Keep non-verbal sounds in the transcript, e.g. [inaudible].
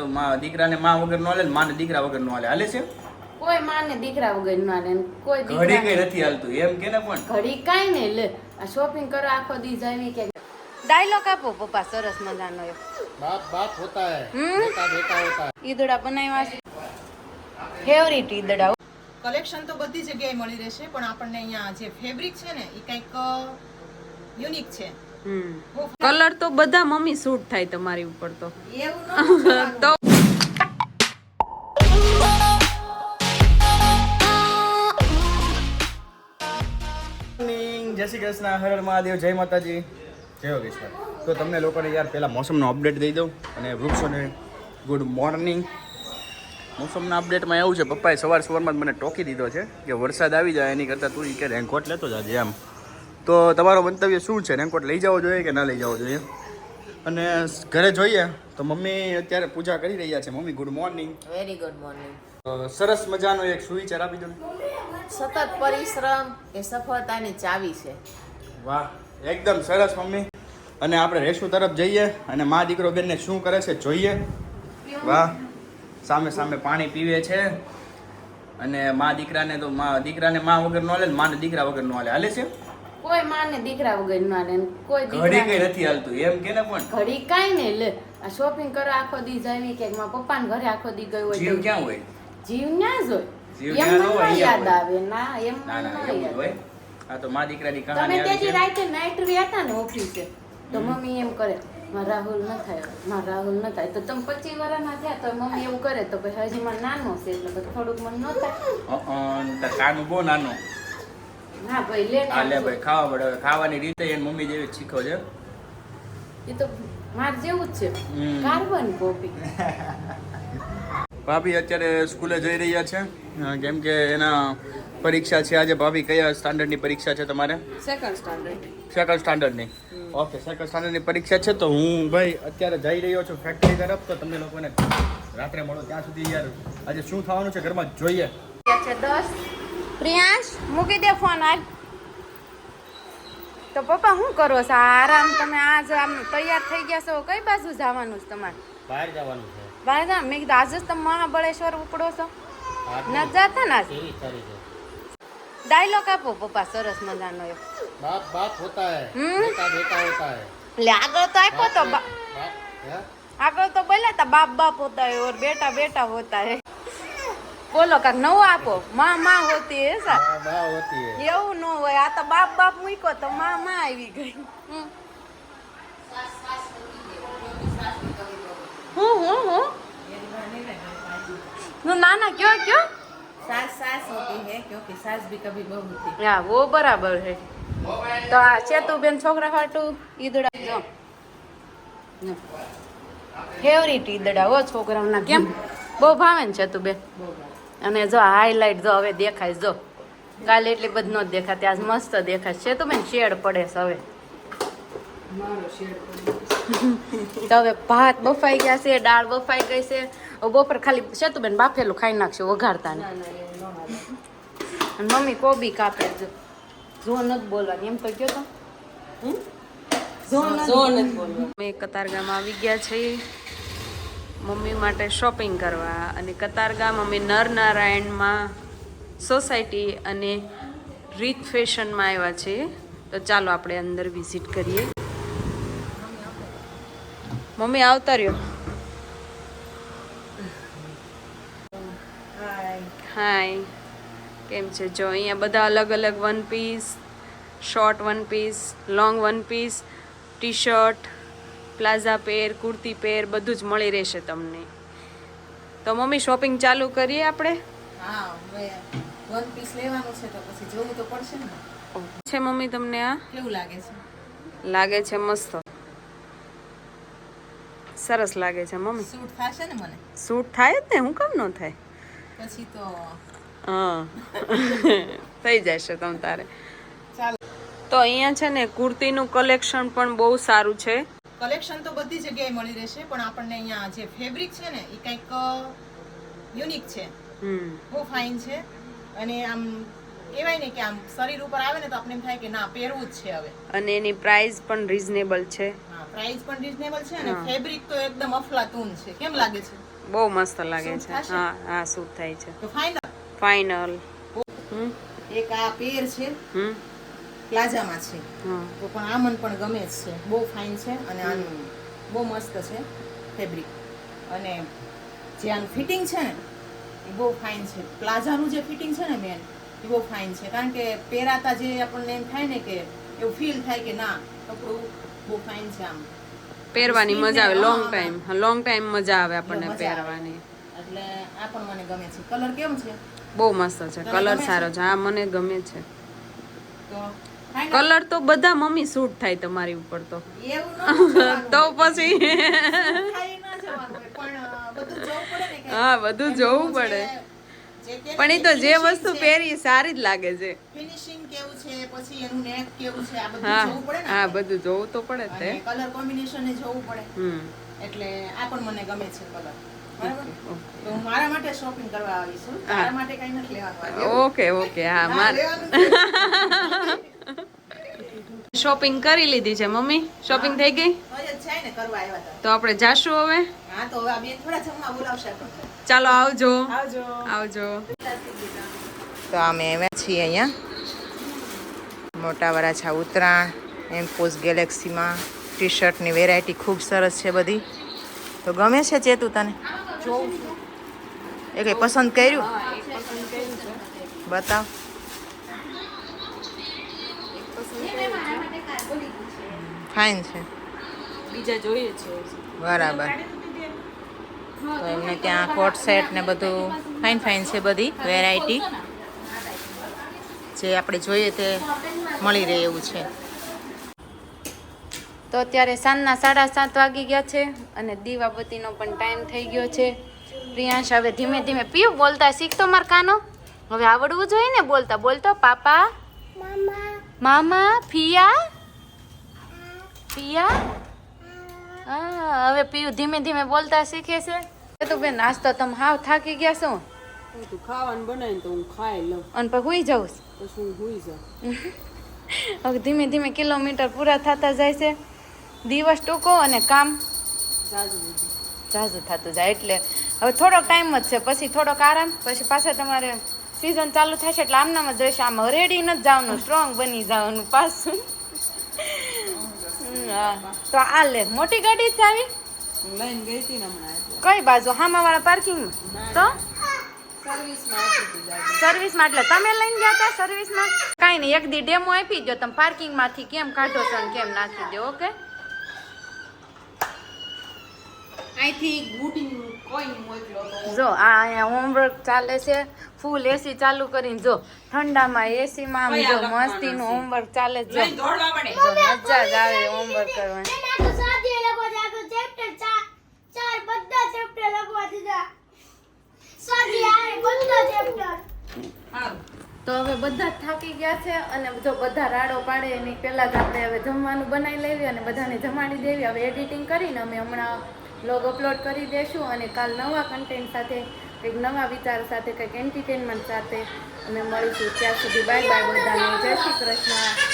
તો માં દીકરાને માં વગર નો હાલે ને દીકરા વગર નો હાલે. હાલે છે? કોઈ માને દીકરા વગર નો હાલે કોઈ ઘડી કઈ નથી હાલતું. એમ કે ને પણ. ઘડી કઈ ને લે આ શોપિંગ કરો આખો દી જાવી કે ડાયલોગ આપો પપ્પા સરસ મજાનો બાપ બાપ હોતા હે. બેટા બેટા હોતા ઈદડા બનાવ્યા છે. ફેવરિટ ઈદડા. કલેક્શન તો બધી જગ્યાએ મળી રહેશે પણ આપણને અહીંયા જે ફેબ્રિક છે ને એ કંઈક uh, યુનિક છે. કલર તો બધા મમ્મી સૂટ થાય તમારી ઉપર તો. તો જય શ્રી કૃષ્ણ, હર મહાદેવ, જય માતાજી. જય યોગેશ્વર તો તમને લોકોને યાર પહેલાં મોસમનો અપડેટ દઈ દઉં અને વૃક્ષોને ગુડ મોર્નિંગ મોસમના અપડેટમાં એવું છે, પપ્પાએ સવાર સવારમાં જ મને ટોકી દીધો છે કે વરસાદ આવી જાય એની કરતાં તું કે રેન્કોટ લેતો જાજે એમ તો તમારો મંતવ્ય શું છે? રેનકોટ લઈ જવો જોઈએ કે ના લઈ જવો જોઈએ? અને ઘરે જોઈએ? તો મમ્મી અત્યારે પૂજા કરી રહ્યા છે. Mummy good morning very good morning સરસ મજાનો એક સુવિચાર આપી દો. સતત પરિશ્રમ એ સફળતાની ચાવી છે. વાહ એકદમ સરસ મમ્મી. અને આપણે રેશુ તરફ જઈએ અને મા દીકરો બેનને શું કરે છે જોઈએ. વાહ સામે સામે પાણી પીવે છે. અને મા દીકરાને તો મા દીકરાને મા વગર નો હાલે ને માને દીકરા વગર નો હાલે. હાલે છે? કોઈ માને દીકરા વગર ના લે કોઈ ઘડી કઈ નથી હાલતું. એમ કે ને પણ. ઘડી કઈ નહીં. લે આ શોપિંગ કરો આખો દી જાવી કે મારા પપ્પાને ઘરે આખો દી ગયો હોય જીવ ક્યાં હોય? જીવ ના જ હોય. એમ મને યાદ આવે. ના એમ ના મને ના ન હોય. આ તો માં દીકરાની કહાની તમે તેથી છે. નાઈટ નાઇટ હતા ને ઓફિસે તો મમ્મી એમ કરે માં રાહુલ ન થાયમાં રાહુલ ન થાય. તો તમે પચીસ વર્ષના થયા તો મમ્મી એવું કરે તો પછી હજી મને નાનો છે એટલે થોડુંક મને ન થાય. કાનું બહુ નાનો. ના ભાઈ લે ને લે ભાઈ ખાવા પડે હવે. ખાવાની રીતે એની મમ્મી જેવી જ શીખો છે. એ તો માર જેવું જ છે. હમ. Carbon copy. ભાભી અત્યારે સ્કૂલે જઈ રહ્યા છે. કેમ કે એના પરીક્ષા છે. આજે ભાભી કયા સ્ટાન્ડર્ડની પરીક્ષા છે તમારે? સેકન્ડ સ્ટાન્ડર્ડ સેકન્ડ સ્ટાન્ડર્ડની ઓકે સેકન્ડ સ્ટાન્ડર્ડની પરીક્ષા છે તો હું ભાઈ અત્યારે જઈ રહ્યો છું ફેક્ટરી તરફ. તો તમને લોકોને રાત્રે મળો ત્યાં સુધી યાર. આજે શું થવાનું છે ઘરમાં જોઈએ. છે દસ. પ્રિયાંશ? મૂકી દે ફોન હાલ. તો પપ્પા શું કરો છો? આરામ તમે આજ આમ તૈયાર થઈ ગયા છો? કઈ બાજુ જવાનું છે તમારે? બહાર જવાનું છે. બહાર જા મેં કીધું આજે તમે મહાબળેશ્વર ઉપડો છો. ન જાતા ના ડાયલોગ આપો પપ્પા સરસ મજાનો એક. બાપ બાપ હોતા હે. બેટા બેટા હોતા હે. એટલે આગળ તો આપ્યો તો આગળ તો બોલ્યા તા બાપ બાપ હોતા હે ઓર બેટા બેટા હોતા હે. બોલો કાક નવો આપો. માં માં હોતી હે સા? માં હોતી હે. એવું ન હોય. આ તો બાપ બાપ મૂક્યો તો માં માં આવી ગઈ. હું હું હું? નું ના ના કયો કયો? સાસ સાસ હોતી હે ક્યોંકિ સાસ ભી કભી બહુ હોતી. હા વો બરાબર હે. તો આ છે તું બેન છોકરા ફાટું ઈદડા જો. ફેવરિટ ઈદડા હો છોકરાઓના. કેમ? બહુ ભાવે ને છે તું બેન બહુ અને જો હાઈલાઈટ જો હવે દેખાય જો. કાલે એટલી બધી ન દેખાતી આજ મસ્ત દેખાય. છે તો બેન શેડ પડે છે હવે. [laughs] તો હવે ભાત બફાઈ ગયા છે દાળ બફાઈ ગઈ છે. બપોર ખાલી સેતુબેન બાફેલું ખાઈ નાખશે વઘારતા ને મમ્મી કોબી કાપે જો જો નથી બોલવાની એમ તો કયો તો. અમે કતારગામ આવી ગયા છીએ. મમ્મી માટે શોપિંગ કરવા અને કતારગામ અમે નરનારાયણમાં સોસાયટી અને રીત ફેશનમાં આવ્યા છીએ તો ચાલો આપણે અંદર વિઝિટ કરીએ. મમ્મી આવતા રહ્યો. હાય. કેમ છે? જો, અહીંયા બધા અલગ અલગ one piece, short one piece, long one piece T shirt plaza pair kurti pair બધું જ મળી રહેશે તમને. તો મમ્મી શોપિંગ ચાલુ કરીએ આપણે? વન પીસ લેવાનું છે તો પછી જોવું તો પડશે ને. છે મમ્મી તમને આ? કેવું લાગે છે? લાગે છે મસ્ત. સરસ લાગે છે મમ્મી. સૂટ થશે ને મને? સૂટ થાય જ ને હું કેમ ન થાય? પછી તો હા. [laughs] થઈ જશે તમ તારે. તો અહીંયા છે ને કુર્તીનું કલેક્શન પણ બહુ સારું છે. કલેક્શન તો બધી જગ્યાએ મળી રહેશે પણ આપણને અહીંયા જે ફેબ્રિક છે ને એ કંઈક યુનિક છે. બહુ ફાઇન છે. અને આમ કહેવાય ને કે આમ શરીર ઉપર આવે ને તો આપણે એમ થાય કે ના પહેરવું જ છે હવે. અને એની પ્રાઇસ પણ રિઝનેબલ છે. હા પ્રાઇસ પણ રીઝનેબલ છે અને ફેબ્રિક તો એકદમ અફલાતૂન છે. કેમ લાગે છે? બહુ મસ્ત લાગે છે. હા હા સૂટ થાય છે. તો ફાઇનલ ફાઇનલ હમ એક આ પેર છે. હમ. પ્લાઝામાં છે. હા. તો પણ આ મન પણ ગમે જ છે. બહુ ફાઇન છે અને આનું બહુ મસ્ત છે ફેબ્રિક અને જે આનું ફિટિંગ છે ને એ બહુ ફાઇન છે. પ્લાઝાનું જે ફિટિંગ છે ને મેન એ બહુ ફાઇન છે. કારણ કે પહેરાતા જે આપણને એમ થાય ને કે એવું ફીલ થાય કે ના કપડું બહુ ફાઇન છે આમ. પહેરવાની મજા આવે લોંગ ટાઈમ લોંગ ટાઈમ મજા આવે આપણને પહેરવાની. એટલે આ પણ મને ગમે છે. કલર કેમ છે? બહુ મસ્ત છે. કલર સારો છે? આ મને ગમે છે. તો? કલર તો બધા મમ્મી સૂટ થાય તમારી ઉપર તો. [laughs] તો પછી. હા, બધું જોવું પડે. પણ એ તો જે વસ્તુ પહેરી સારી જ લાગે છે. ફિનિશિંગ કેવું છે પછી એનું નેક કેવું છે આ બધું જોવું પડે ને હા બધું જોવું તો પડે જ તે. કલર કોમ્બિનેશન એ જોવું પડે. હમ. એટલે આ પણ મને ગમે છે કલર બરાબર? ઓકે. ઓકે ઓકે હા માર. [laughs] શોપિંગ કરી લીધી છે મમ્મી? શોપિંગ થઈ ગઈ? તો જ જાય ને કરવા આવ્યા હતા. તો આપણે જાશું હવે? હા તો હવે આ બેન થોડા જમવા બોલાવશે આપણને. ચાલો આવજો. આવજો. આવજો. તો અમે આવ્યા છીએ અહીંયા. મોટા વરાછા ઉત્તરાયણ એમ પોસ્ટ ગેલેક્સીમાં. ટી શર્ટની વેરાયટી ખૂબ સરસ છે બધી. તો ગમે છે ચેતુ તને? એ કંઈ પસંદ કર્યું? બતાવ. ફાઇન છે. બીજા જોઈએ છે. બરાબર. તો એમને ત્યાં કોટ સેટ ને બધું ફાઇન ફાઇન છે બધી વેરાયટી જે આપણે જોઈએ તે મળી રહે એવું છે. તો અત્યારે સાંજના સાડા સાત વાગી ગયા છે અને દીવાબત્તીનો પણ ટાઈમ થઈ ગયો છે. પ્રિયાંશ હવે ધીમે ધીમે પીયું બોલતા શીખતો માર કાનો? હવે આવડવું જોઈએ ને બોલતા. બોલતો પાપા મામા ફિયા ફિયા હા હવે પીયું ધીમે ધીમે બોલતા શીખે છે. એ તો બેન નાસ્તો તમે હાવ થાકી ગયા છો. તું ખાવાનું બનાવીને તો હું ખાઈ લઉં. અને પછી હુઈ જાઉં છું. પછી હું હુઈ જાઉં. [laughs] હવે ધીમે ધીમે કિલોમીટર પૂરા થતા જાય છે. દિવસ ટૂંકો અને કામ ઝાઝું થતું જાય એટલે હવે થોડોક ટાઈમ જ છે. પછી થોડોક આરામ પછી પાછા તમારે સિઝન ચાલુ થશે એટલે આમનામાં જ રહેશે. આમ રેડી નથી જવાનું સ્ટ્રોંગ બની જવાનું પાછું. તો આ લે. મોટી ગાડી જ આવી? લઈને ગઈ હતી હમણાં કઈ બાજુ? હામાવાળા પાર્કિંગમાં તો? સર્વિસમાં એટલે તમે લઈને ગયા હતા સર્વિસમાં કાંઈ નહીં એક દી ડેમો આપી દો તમે પાર્કિંગમાંથી કેમ કાઢો છો કેમ નાખી દો ઓકે અહીંથી જો આ અહીંયા હોમવર્ક ચાલે છે. ફૂલ એસી ચાલુ કરીને જો ઠંડામાં એસીમાં આમ જો મસ્તીનું હોમવર્ક ચાલે છે જો. મજા જ આવે હોમવર્ક કરવાની. તો હવે બધા જ થાકી ગયા છે અને જો બધા રાડો પાડે એની પહેલા જ આપણે હવે જમવાનું બનાવી લેવી અને બધાને જમાડી દેવી. હવે એડિટિંગ કરીને અમે હમણાં બ્લોગ અપલોડ કરી દેશું અને કાલ નવા કન્ટેન્ટ સાથે, કંઈક નવા વિચાર સાથે, કંઈક એન્ટરટેનમેન્ટ સાથે અમે મળીશું. ત્યાં સુધી બાય બાય બધાને. જય શ્રી કૃષ્ણ.